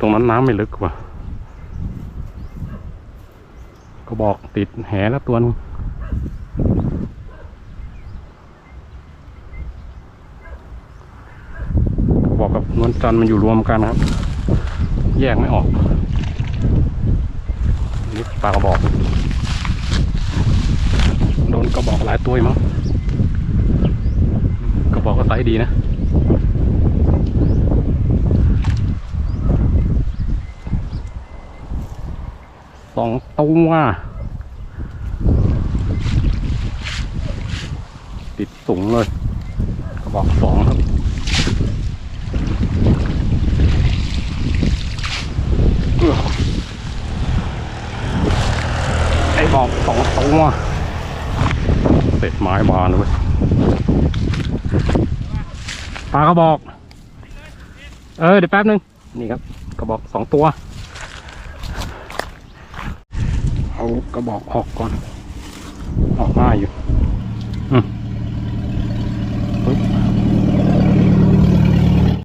ตรงนั้นน้ำไม่ลึกว่ะก็บอกติดแหแล้วตัวนึงกระบอกกับนวลจันทร์มันอยู่รวมกันครับ แยกไม่ออกนี่ปลากระบอก โดนกระบอกหลายตัวมั้งกระบอกก็ไซส์ดีนะ สองตัวติดสูงเลยกระบอกสองครับไอ้บอกสองตัวเสร็จไม้บานเลยเว้ยปลากระบอก เออเดี๋ยวแป๊บนึง นี่ครับ กระบอกสองตัว เอา กระบอกออกก่อน ออกมาอยู่ อืม